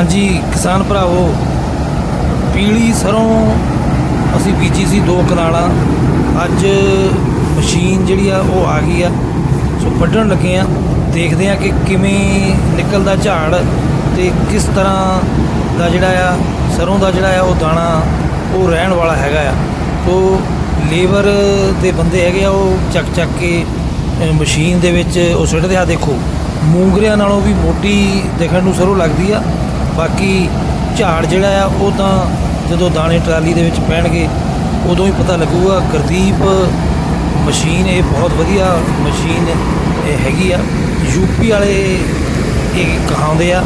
ਹਾਂਜੀ, ਕਿਸਾਨ ਭਰਾਵੋ, ਪੀਲੀ ਸਰੋਂ ਅਸੀਂ ਬੀਜੀ ਸੀ ਦੋ ਕਨਾਲਾਂ। ਅੱਜ ਮਸ਼ੀਨ ਜਿਹੜੀ ਆ, ਉਹ ਆ ਗਈ ਆ। ਸੋ ਵੱਢਣ ਲੱਗੇ ਆ। ਦੇਖਦੇ ਆ ਕਿ ਕਿਵੇਂ ਨਿਕਲਦਾ ਝਾੜ ਤੇ ਕਿਸ ਤਰ੍ਹਾਂ ਦਾ ਜਿਹੜਾ ਆ, ਸਰੋਂ ਦਾ ਜਿਹੜਾ ਆ, ਉਹ ਦਾਣਾ, ਉਹ ਰਹਿਣ ਵਾਲਾ ਹੈਗਾ ਆ। ਸੋ ਲੇਬਰ ਦੇ ਬੰਦੇ ਹੈਗੇ ਆ, ਉਹ ਚੱਕ ਚੱਕ ਕੇ ਮਸ਼ੀਨ ਦੇ ਵਿੱਚ ਉਹ ਸੁੱਟਦੇ ਆ। ਦੇਖੋ, ਮੂੰਗਰਿਆਂ ਨਾਲੋਂ ਵੀ ਮੋਟੀ ਦੇਖਣ ਨੂੰ ਸਰੋਂ ਲੱਗਦੀ ਆ। ਬਾਕੀ ਝਾੜ ਜਿਹੜਾ ਆ ਉਹ ਤਾਂ ਜਦੋਂ ਦਾਣੇ ਟਰਾਲੀ ਦੇ ਵਿੱਚ ਪੈਣਗੇ ਉਦੋਂ ਹੀ ਪਤਾ ਲੱਗੂਗਾ। ਗੁਰਦੀਪ ਮਸ਼ੀਨ ਇਹ ਬਹੁਤ ਵਧੀਆ ਮਸ਼ੀਨ ਇਹ ਹੈਗੀ ਆ। ਯੂਪੀ ਵਾਲੇ ਇਹ ਕਹਾਉਂਦੇ ਆ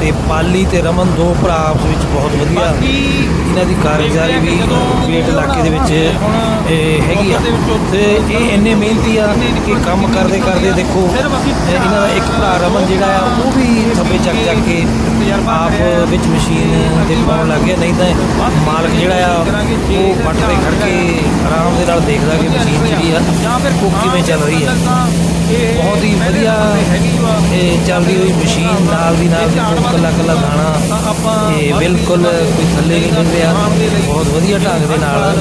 ਤੇ ਪਾਲੀ ਤੇ ਰਮਨ ਦੋ ਭਰਾ ਆਪਸ ਵਿੱਚ ਬਹੁਤ ਵਧੀਆ। ਇਹਨਾਂ ਦੀ ਕਾਰਗੁਜ਼ਾਰੀ ਵੀ ਪੇਟ ਇਲਾਕੇ ਦੇ ਵਿੱਚ ਇਹ ਹੈਗੀ ਆ। ਤੇ ਇਹ ਇੰਨੇ ਮਿਹਨਤੀ ਆ ਕਿ ਕੰਮ ਕਰਦੇ ਕਰਦੇ ਦੇਖੋ ਇਹ ਇਹਨਾਂ ਦਾ ਇੱਕ ਭਰਾ ਰਮਨ ਜਿਹੜਾ ਆ ਉਹ ਵੀ ਥੱਬੇ ਚੱਕ ਚੱਕ ਕੇ ਆਪ ਵਿੱਚ ਮਸ਼ੀਨ ਦੇ ਪਾਉਣ ਲੱਗ ਗਿਆ ਨਹੀਂ ਤਾਂ ਮਾਲਕ ਜਿਹੜਾ ਆ ਉਹ ਵੱਟ ਤੇ ਖੜ ਕੇ ਆਰਾਮ ਦੇ ਨਾਲ ਦੇਖਦਾ ਕਿ ਮਸ਼ੀਨ ਜਿਹੜੀ ਆ ਉਹ ਕਿਵੇਂ ਚੱਲ ਰਹੀ ਆ। ਬਹੁਤ ਹੀ ਵਧੀਆ ਇਹ ਚੱਲਦੀ ਹੋਈ ਮਸ਼ੀਨ ਨਾਲ ਦੀ ਨਾਲ ਦੇਖੋ ਕੱਲਾ ਕੱਲਾ ਦਾਣਾ। ਇਹ ਬਿਲਕੁਲ ਕੋਈ ਥੱਲੇ ਨਹੀਂ ਡਿੱਗ ਰਿਹਾ। ਬਹੁਤ ਵਧੀਆ ਢੰਗ ਦੇ ਨਾਲ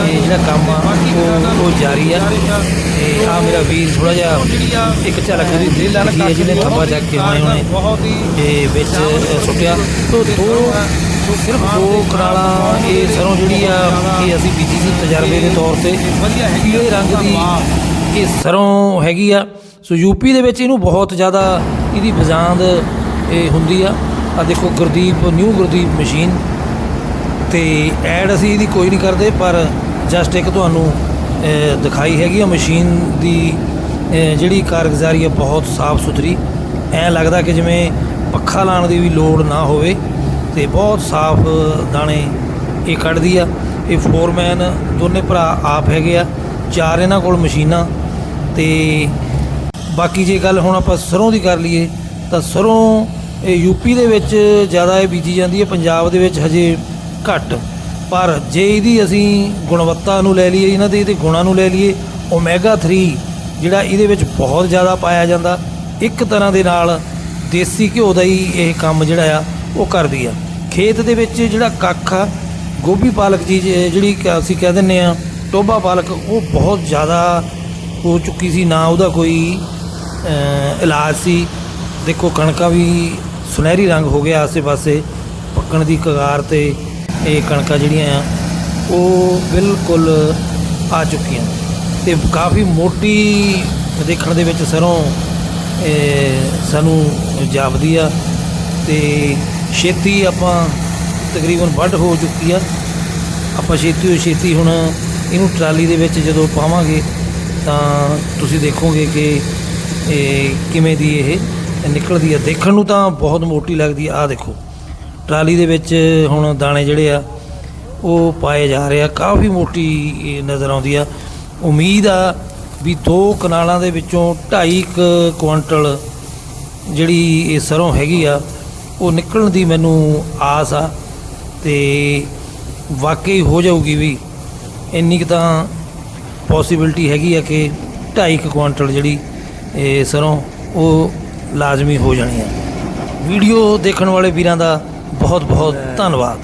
ਇਹ ਜਿਹੜਾ ਕੰਮ ਆ ਉਹ ਉਹ ਜਾਰੀ ਆ। ਤੇ ਆ ਮੇਰਾ ਵੀਰ ਥੋੜਾ ਜਿਹਾ ਇੱਕ ਝਲਕ ਦੀ ਦਿਲ ਲੱਗੀ ਹੈ ਜਿਹਨੇ ਥੱਬਾ ਚੱਕ ਕੇ ਮੈਂ ਉਹਨੇ ਇਹ ਵਿੱਚ ਸੁੱਟਿਆ। ਤੋਂ ਦੋ ਸਿਰਫ ਦੋ ਕਰਾਲਾਂ ਇਹ ਸਰੋਂ ਜਿਹੜੀ ਆ ਇਹ ਅਸੀਂ ਬੀਜੀ ਸੀ ਤਜਰਬੇ ਦੇ ਤੌਰ ਤੇ। ਪੀਲੇ ਰੰਗ ਦੀ ਇਹ ਸਰੋਂ ਹੈਗੀ ਆ। ਸੋ ਯੂਪੀ ਦੇ ਵਿੱਚ ਇਹਨੂੰ ਬਹੁਤ ਜ਼ਿਆਦਾ ਇਹਦੀ ਬਜਾਂਦ ਇਹ ਹੁੰਦੀ ਆ। ਆ ਦੇਖੋ ਗੁਰਦੀਪ ਨਿਊ ਗੁਰਦੀਪ ਮਸ਼ੀਨ ਤੇ ਐਡ ਅਸੀਂ ਇਹਦੀ ਕੋਈ ਨਹੀਂ ਕਰਦੇ, ਪਰ ਜਸਟ ਇੱਕ ਤੁਹਾਨੂੰ ਦਿਖਾਈ ਹੈਗੀ ਆ ਮਸ਼ੀਨ ਦੀ ਜਿਹੜੀ ਕਾਰਗੁਜ਼ਾਰੀ ਆ ਬਹੁਤ ਸਾਫ਼ ਸੁਥਰੀ। ਐ ਲੱਗਦਾ ਕਿ ਜਿਵੇਂ ਪੱਖਾ ਲਾਉਣ ਦੀ ਵੀ ਲੋੜ ਨਾ ਹੋਵੇ ਤੇ ਬਹੁਤ ਸਾਫ਼ ਦਾਣੇ ਇਹ ਕੱਢਦੀ ਆ। ਇਹ ਫੋਰਮੈਨ ਦੋਨੇ ਭਰਾ ਆਪ ਹੈਗੇ ਆ, ਚਾਰ ਇਹਨਾਂ ਕੋਲ ਮਸ਼ੀਨਾਂ ਤੇ ਬਾਕੀ ਜੇ ਗੱਲ ਹੁਣ ਆਪਾਂ ਸਰੋਂ ਦੀ ਕਰ ਲਈਏ, ਤਾਂ ਸਰੋਂ ਇਹ ਯੂਪੀ ਦੇ ਵਿੱਚ ਜ਼ਿਆਦਾ ਇਹ ਬੀਜੀ ਜਾਂਦੀ ਹੈ, ਪੰਜਾਬ ਦੇ ਵਿੱਚ ਹਜੇ ਘੱਟ। ਪਰ ਜੇ ਇਹਦੀ ਅਸੀਂ ਗੁਣਵੱਤਾ ਨੂੰ ਲੈ ਲਈਏ, ਇਹਨਾਂ ਦੇ ਇਹਦੇ ਗੁਣਾਂ ਨੂੰ ਲੈ ਲਈਏ ਓਮੇਗਾ 3 ਜਿਹੜਾ ਇਹਦੇ ਵਿੱਚ ਬਹੁਤ ਜ਼ਿਆਦਾ ਪਾਇਆ ਜਾਂਦਾ, ਇੱਕ ਤਰ੍ਹਾਂ ਦੇ ਨਾਲ ਦੇਸੀ ਘਿਓ ਦਾ ਹੀ ਇਹ ਕੰਮ ਜਿਹੜਾ ਆ, ਉਹ ਕਰਦੀ ਆ। ਖੇਤ ਦੇ ਵਿੱਚ ਜਿਹੜਾ ਕੱਖ ਆ, ਗੋਭੀ ਪਾਲਕ ਜੀ ਜਿਹੜੀ ਅਸੀਂ ਕਹਿ ਦਿੰਨੇ ਆ ਟੋਬਾ ਪਾਲਕ, ਉਹ ਬਹੁਤ ਜ਼ਿਆਦਾ ਹੋ ਚੁੱਕੀ ਸੀ, ਨਾ ਉਹਦਾ ਕੋਈ ਇਲਾਜ ਸੀ। ਦੇਖੋ, ਕਣਕਾਂ ਵੀ ਸੁਨਹਿਰੀ ਰੰਗ ਹੋ ਗਿਆ ਆਸੇ-ਪਾਸੇ। ਪੱਕਣ ਦੀ ਕਗਾਰ ਤੇ ਇਹ ਕਣਕਾਂ ਜਿਹੜੀਆਂ ਆ, ਉਹ ਬਿਲਕੁਲ ਆ ਚੁੱਕੀਆਂ। ਤੇ ਕਾਫੀ ਮੋਟੀ ਦੇਖਣ ਦੇ ਵਿੱਚ ਸਰੋਂ ਸਾਨੂੰ ਜਾਪਦੀ ਆ। ਤੇ ਛੇਤੀ ਆਪਾਂ ਤਕਰੀਬਨ ਵੱਢ ਹੋ ਚੁੱਕੀ ਆ। ਆਪਾਂ ਛੇਤੀ ਤੋਂ ਛੇਤੀ ਹੁਣ ਇਹਨੂੰ ਟਰਾਲੀ ਦੇ ਵਿੱਚ ਜਦੋਂ ਪਾਵਾਂਗੇ, ਤਾਂ ਤੁਸੀਂ ਦੇਖੋਗੇ ਕਿ ਇਹ ਕਿਵੇਂ ਦੀ ਇਹ ਨਿਕਲਦੀ ਆ? ਦੇਖਣ ਨੂੰ ਤਾਂ ਬਹੁਤ ਮੋਟੀ ਲੱਗਦੀ ਆ। ਆ ਦੇਖੋ, ਟਰਾਲੀ ਦੇ ਵਿੱਚ ਹੁਣ ਦਾਣੇ ਜਿਹੜੇ ਆ, ਉਹ ਪਾਏ ਜਾ ਰਹੇ ਆ। ਕਾਫੀ ਮੋਟੀ ਨਜ਼ਰ ਆਉਂਦੀ ਆ। ਉਮੀਦ ਆ ਵੀ ਦੋ ਕਨਾਲਾਂ ਦੇ ਵਿੱਚੋਂ 2.5 ਕੁਇੰਟਲ ਜਿਹੜੀ ਇਹ ਸਰੋਂ ਹੈਗੀ ਆ, ਉਹ ਨਿਕਲਣ ਦੀ ਮੈਨੂੰ ਆਸ ਆ। ਤੇ ਵਾਕਈ ਹੋ ਜਾਊਗੀ ਵੀ ਇੰਨੀ ਕੁ ਤਾਂ ਪੋਸੀਬਿਲਿਟੀ ਹੈਗੀ ਆ ਕਿ 2.5 ਕੁਇੰਟਲ ਜਿਹੜੀ ਇਹ ਸਰੋਂ ਉਹ ਲਾਜ਼ਮੀ ਹੋ ਜਾਣੀ ਹੈ। ਵੀਡੀਓ ਦੇਖਣ ਵਾਲੇ ਵੀਰਾਂ ਦਾ ਬਹੁਤ ਬਹੁਤ ਧੰਨਵਾਦ।